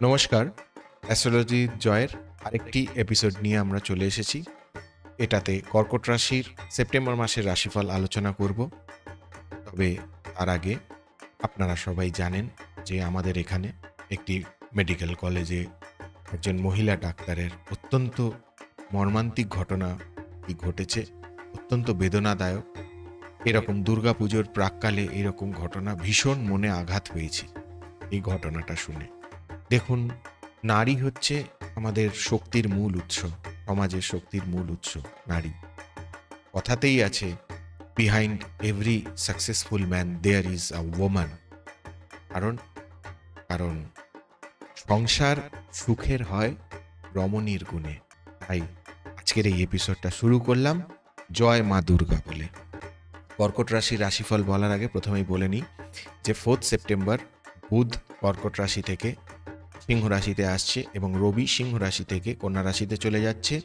নমস্কার, অ্যাস্ট্রোলজি জয়ের আরেকটি এপিসোড নিয়ে আমরা চলে এসেছি। এটাতে কর্কট রাশির সেপ্টেম্বর মাসের রাশিফল আলোচনা করব। তবে তার আগে আপনারা সবাই জানেন যে আমাদের এখানে একটি মেডিকেল কলেজে একজন মহিলা ডাক্তারের অত্যন্ত মর্মান্তিক ঘটনা ঘটেছে, অত্যন্ত বেদনাদায়ক। এরকম দুর্গাপুজোর প্রাককালে এরকম ঘটনা ভীষণ মনে আঘাত পেয়েছি। এই ঘটনাটা শুনে দেখুন, নারী হচ্ছে আমাদের শক্তির মূল উৎস, সমাজের শক্তির মূল উৎস, নারী। কথাতেই আছে behind every successful man there is a woman কারণ কারণ সংসার সুখের হয় রমণীর গুণে। তাই আজকের এই এপিসোডটা শুরু করলাম জয় মা দুর্গা বলে। কর্কট রাশির রাশিফল বলার আগে প্রথমেই বলে নিই যে ফোর্থ সেপ্টেম্বর বুধ কর্কট রাশি থেকে সিংহ রাশিতে আসছে এবং রবি সিংহ রাশি থেকে কন্যা রাশিতে চলে যাচ্ছে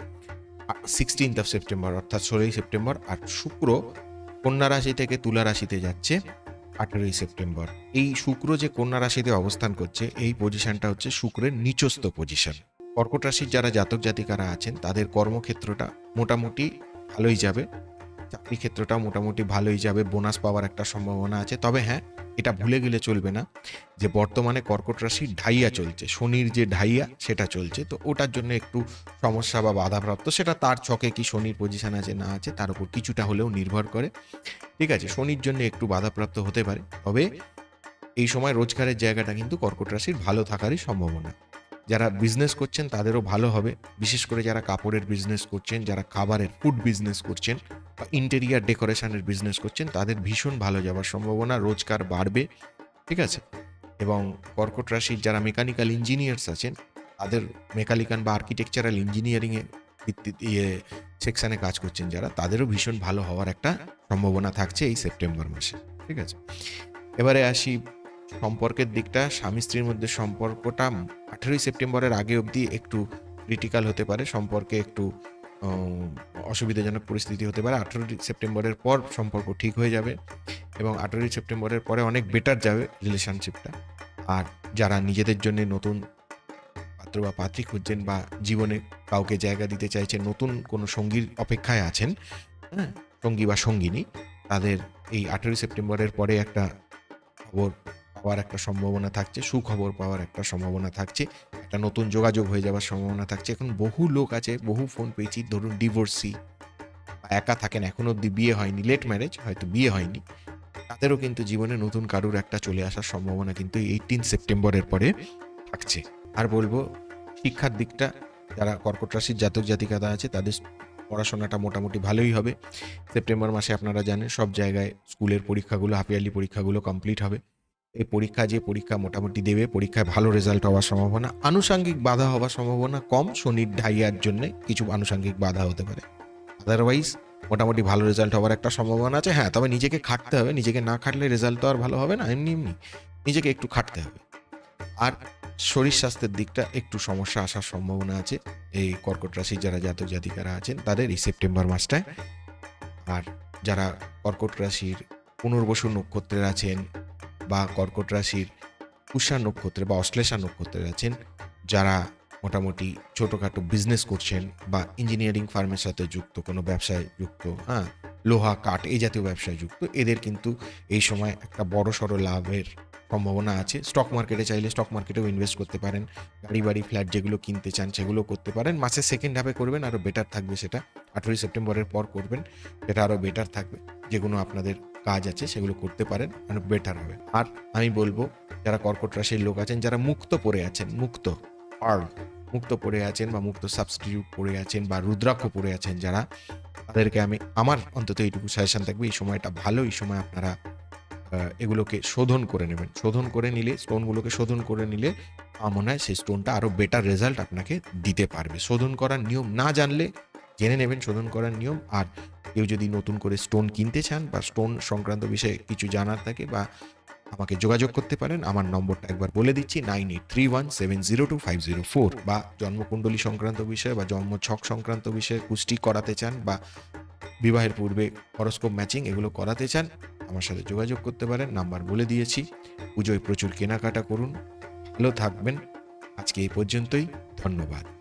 সিক্সটিন্থ অফ সেপ্টেম্বর অর্থাৎ ষোলোই সেপ্টেম্বর আর শুক্র কন্যা রাশি থেকে তুলা রাশিতে যাচ্ছে আঠেরোই সেপ্টেম্বর এই শুক্র যে কন্যা রাশিতে অবস্থান করছে, এই পজিশনটা হচ্ছে শুক্রের নিচস্থ পজিশন কর্কট রাশির যারা জাতক জাতিকারা আছেন, তাদের কর্মক্ষেত্রটা মোটামুটি ভালোই যাবে। চাকরি ক্ষেত্রটা মোটামুটি ভালোই যাবে বোনাস পাওয়ার একটা সম্ভাবনা আছে। তবে হ্যাঁ এটা ভুলে গেলে চলবে না যে বর্তমানে কর্কট রাশি ঢাইয়া চলছে, শনির যে ঢাইয়া সেটা চলছে। তো ওটার জন্য একটু সমস্যা বা বাধাপ্রাপ্ত, সেটা তার ছকে কি শনির পজিশন আছে না আছে, তার উপর কিছুটা হলেও নির্ভর করে। ঠিক আছে, শনির জন্য একটু বাধাপ্রাপ্ত হতে পারে, তবে এই সময় রোজগারের জায়গাটা কিন্তু কর্কট রাশির ভালো থাকারই সম্ভাবনা। যারা বিজনেস করছেন, তাদেরও ভালো হবে। বিশেষ করে যারা কাপড়ের বিজনেস করছেন, যারা খাবারের ফুড বিজনেস করছেন বা ইন্টেরিয়ার ডেকোরেশনের বিজনেস করছেন, তাদের ভীষণ ভালো যাওয়ার সম্ভাবনা, রোজগার বাড়বে, ঠিক আছে? এবং কর্কট রাশির যারা মেকানিক্যাল ইঞ্জিনিয়ার্স আছেন, তাদের মেকানিক্যাল বা আর্কিটেকচারাল ইঞ্জিনিয়ারিংয়ে ভিত্তি ইয়ে সেকশানে কাজ করছেন যারা, তাদেরও ভীষণ ভালো হওয়ার একটা সম্ভাবনা থাকছে এই সেপ্টেম্বর মাসে, ঠিক আছে? এবারে আসি সম্পর্কের দিকটা স্বামী স্ত্রীর মধ্যে সম্পর্কটা আঠেরোই সেপ্টেম্বরের আগে অবধি একটু ক্রিটিক্যাল হতে পারে, সম্পর্কে একটু অসুবিধাজনক পরিস্থিতি হতে পারে। আঠেরোই সেপ্টেম্বরের পর সম্পর্ক ঠিক হয়ে যাবে এবং আঠেরোই সেপ্টেম্বরের পরে অনেক বেটার যাবে রিলেশনশিপটা আর যারা নিজেদের জন্য নতুন পাত্র বা পাত্রী খুঁজছেন বা জীবনে কাউকে জায়গা দিতে চাইছেন, নতুন কোনো সঙ্গীর অপেক্ষায় আছেন হ্যাঁ সঙ্গী বা সঙ্গিনী, তাদের এই আঠেরোই সেপ্টেম্বরের পরে একটা খবর পাওয়ার একটা সম্ভাবনা থাকছে, সুখবর পাওয়ার একটা সম্ভাবনা থাকছে, একটা নতুন যোগাযোগ হয়ে যাওয়ার সম্ভাবনা থাকছে। এখন বহু লোক আছে, বহু ফোন পেয়েছি, ধরুন ডিভোর্সি একা থাকেন, এখনও অব্দি বিয়ে হয়নি লেট ম্যারেজ হয়তো বিয়ে হয়নি। তাদেরও কিন্তু জীবনে নতুন কারুর একটা চলে আসার সম্ভাবনা কিন্তু এইটিন সেপ্টেম্বরের পরে থাকছে। আর বলব, শিক্ষার দিকটা, যারা কর্কট রাশির জাতক জাতিকাতা আছে, তাদের পড়াশোনাটা মোটামুটি ভালোই হবে। সেপ্টেম্বর মাসে আপনারা জানেন, সব জায়গায় স্কুলের পরীক্ষাগুলো হাফিয়ারলি পরীক্ষাগুলো কমপ্লিট হবে। এই পরীক্ষা যে পরীক্ষা মোটামুটি দেবে, পরীক্ষায় ভালো রেজাল্ট হওয়ার সম্ভাবনা, আনুষাঙ্গিক বাধা হওয়ার সম্ভাবনা কম, শনির ঢাইয়ার জন্য কিছু আনুষাঙ্গিক বাধা হতে পারে। আদারওয়াইজ মোটামুটি ভালো রেজাল্ট হওয়ার একটা সম্ভাবনা আছে। হ্যাঁ তবে নিজেকে খাটতে হবে। নিজেকে না খাটলে রেজাল্ট তো আর ভালো হবে না, এমনি এমনি। নিজেকে একটু খাটতে হবে। আর শরীর স্বাস্থ্যের দিকটা একটু সমস্যা আসার সম্ভাবনা আছে। এই কর্কট রাশির যারা জাতক জাতিকারা আছেন, তাদের এই সেপ্টেম্বর মাসটায়। আর যারা কর্কট রাশির পুনর্বসু নক্ষত্রের আছেন বা কর্কট রাশির কুষা নক্ষত্রে বা অশ্লেষা নক্ষত্রে আছেন, যারা মোটামুটি ছোটোখাটো বিজনেস করছেন বা ইঞ্জিনিয়ারিং ফার্মের সাথে যুক্ত, কোনো ব্যবসায় যুক্ত হ্যাঁ লোহা, কাঠ এই জাতীয় ব্যবসায় যুক্ত, এদের কিন্তু এই সময় একটা বড় সড়ো লাভের সম্ভাবনা আছে। স্টক মার্কেটে চাইলে স্টক মার্কেটেও ইনভেস্ট করতে পারেন। গাড়ি বাড়ি ফ্ল্যাট যেগুলো কিনতে চান সেগুলো করতে পারেন। মাসের সেকেন্ড হাফে করবেন আরও বেটার থাকবে সেটা। আঠেরোই সেপ্টেম্বরের পর করবেন, সেটা আরও বেটার থাকবে। যেগুলো আপনাদের কাজ আছে সেগুলো করতে পারেন আরও বেটার হবে। আর আমি বলব, যারা কর্কট রাশির লোক আছেন, যারা মুক্ত পড়ে আছেন, মুক্ত পার্ল মুক্ত পড়ে আছেন বা মুক্ত সাবস্টিটিউট পড়ে আছেন বা রুদ্রাক্ষ পড়ে আছেন যারা, তাদেরকে আমি, আমার অন্তত এইটুকু সাজেশন থাকবে, এই সময়টা ভালো, এই সময় আপনারা এগুলোকে শোধন করে নেবেন। শোধন করে নিলে স্টোনগুলোকে শোধন করে নিলে আমার মনে হয় সেই স্টোনটা আরও বেটার রেজাল্ট আপনাকে দিতে পারবে। শোধন করার নিয়ম না জানলে জেনে নেবেন শোধন করার নিয়ম। আর কেউ যদি নতুন করে স্টোন কিনতে চান বা স্টোন সংক্রান্ত বিষয়ে কিছু জানার থাকে বা আমাকে যোগাযোগ করতে পারেন, আমার নম্বরটা একবার বলে দিচ্ছি, nine eight three one seven zero two five zero four. বা জন্মকুণ্ডলী সংক্রান্ত বিষয়ে বা জন্ম ছক সংক্রান্ত বিষয়ে কুষ্টি করাতে চান বা বিবাহের পূর্বে হরস্কোপ ম্যাচিং এগুলো করাতে চান আমার সাথে যোগাযোগ করতে পারেন, নাম্বার বলে দিয়েছি। পুজোয় প্রচুর কেনাকাটা করুন। ভালো থাকবেন। আজকে এই পর্যন্তই। ধন্যবাদ।